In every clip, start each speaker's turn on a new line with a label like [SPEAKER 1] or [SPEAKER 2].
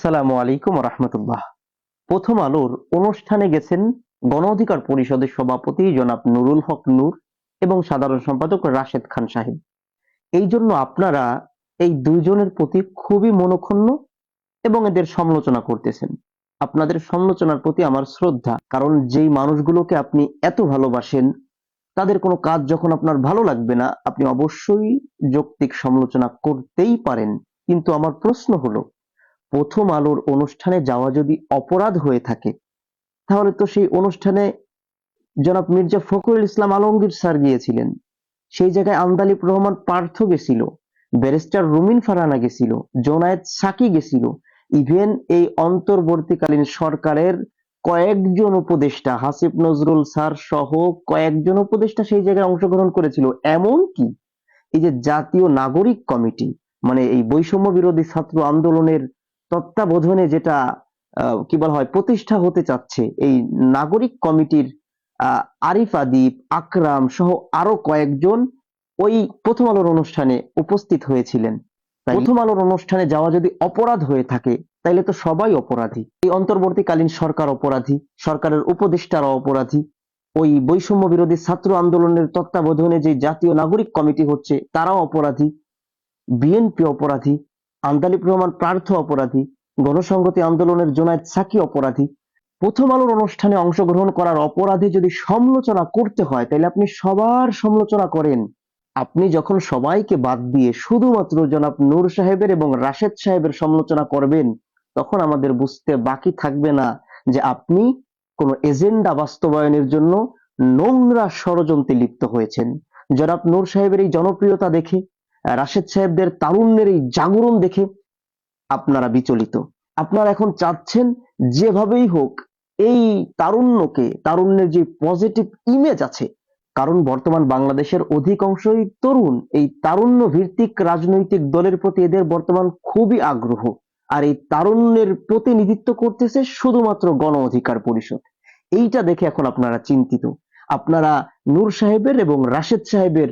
[SPEAKER 1] আসসালামু আলাইকুম রহমতুল্লাহ। প্রথম আলোর অনুষ্ঠানে গেছেন গণ অধিকার পরিষদের সভাপতি জনাব নুরুল হক নূর এবং সাধারণ সম্পাদক রাশেদ খান সাহেব। এই জন্য আপনারা এই দুইজনের প্রতি খুবই মনোক্ষুণ্ণ এবং এদের সমালোচনা করতেছেন। আপনাদের সমালোচনার প্রতি আমার শ্রদ্ধা, কারণ যেই মানুষগুলোকে আপনি এত ভালোবাসেন, তাদের কোনো কাজ যখন আপনার ভালো লাগবে না, আপনি অবশ্যই যৌক্তিক সমালোচনা করতেই পারেন। কিন্তু আমার প্রশ্ন হলো প্রথম আলোর অনুষ্ঠানে যাওয়া যদি অপরাধ হয়ে থাকে, তাহলে তো সেই অনুষ্ঠানে জনাব মির্জা ফখরুল ইসলাম আলমগীর স্যার গিয়েছিলেন। সেই জায়গায় আন্দালিব রহমান পার্থ গেছিল, ব্যারিস্টার রুমিন ফারানা গেছিল, জোনায়েদ সাকি গেছিল। ইভেন এই অন্তর্বর্তীকালীন সরকারের কয়েকজন উপদেষ্টা হাসিব নজরুল স্যার সহ কয়েকজন উপদেষ্টা সেই জায়গায় অংশগ্রহণ করেছিল। এমন কি এই যে জাতীয় নাগরিক কমিটি মানে এই বৈষম্য বিরোধী ছাত্র আন্দোলনের তত্ত্বাবধানে যেটা কি বলা হয় প্রতিষ্ঠা হতে চাচ্ছে এই নাগরিক কমিটির আরিফ আদিব আকরাম সহ আরও কয়েকজন ওই প্রথম আলোর অনুষ্ঠানে উপস্থিত হয়েছিলেন। প্রথম আলোর অনুষ্ঠানে যাওয়া যদি অপরাধ হয়ে থাকে তাইলে তো সবাই অপরাধী। এই অন্তর্বর্তীকালীন সরকার অপরাধী সরকারের উপদেষ্টারা অপরাধী। ওই বৈষম্য বিরোধী ছাত্র আন্দোলনের তত্ত্বাবধানে যে জাতীয় নাগরিক কমিটি হচ্ছে তারাও অপরাধী। বিএনপি অপরাধী। আন্দালিব রহমান প্রার্থ অপরাধী, গণসংহতি আন্দোলনের জোনায়েদ সাকি অপরাধী। প্রথম আলোর অনুষ্ঠানে অংশগ্রহণ করার অপরাধে যদি সমালোচনা করতে হয়, তাহলে আপনি সবার সমালোচনা করেন। আপনি যখন সবাইকে বাদ দিয়ে শুধুমাত্র জনাব নূর সাহেবের এবং রাশেদ সাহেবের সমালোচনা করবেন, তখন আমাদের বুঝতে বাকি থাকবে না যে আপনি কোনো এজেন্ডা বাস্তবায়নের জন্য নোংরা ষড়যন্ত্রে লিপ্ত হয়েছেন। জনাব নূর সাহেবের এই জনপ্রিয়তা দেখে রাশেদ সাহেবদের তারুণ্যের এই জাগরণ দেখে আপনারা বিচলিত। আপনারা এখন চাচ্ছেন যেভাবেই হোক এই তারুণ্যকে, তারুণ্যের যে পজিটিভ ইমেজ আছে, কারণ বর্তমান বাংলাদেশের অধিকাংশই তরুণ এই তারুণ্য ভিত্তিক রাজনৈতিক দলের প্রতি এদের বর্তমান খুবই আগ্রহ। আর এই তারুণ্যের প্রতিনিধিত্ব করতেছে শুধুমাত্র গণ অধিকার পরিষদ। এইটা দেখে এখন আপনারা চিন্তিত। আপনারা নূর সাহেবের এবং রাশেদ সাহেবের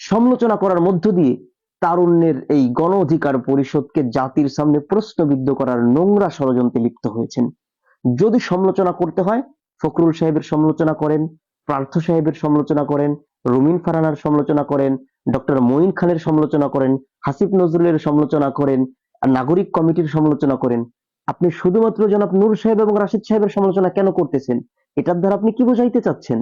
[SPEAKER 1] সমালোচনা করার মধ্য দিয়ে তারুণ্যের এই গণ অধিকার পরিষদকে জাতির সামনে প্রশ্নবিদ্ধ করার নোংরা ষড়যন্ত্রে লিপ্ত হয়েছেন। যদি সমালোচনা করতে হয়, ফখরুল সাহেবের সমালোচনা করেন, পার্থ সাহেবের সমালোচনা করেন, রুমিন ফারানার সমালোচনা করেন, ডক্টর মঈন খানের সমালোচনা করেন হাসিব নজরুলের সমালোচনা করেন নাগরিক কমিটির সমালোচনা করেন, আপনি শুধুমাত্র জনাব নূর সাহেব এবং রাশিদ সাহেবের সমালোচনা কেন করতেছেন? এটার দ্বারা আপনি কি বোঝাইতে চাচ্ছেন?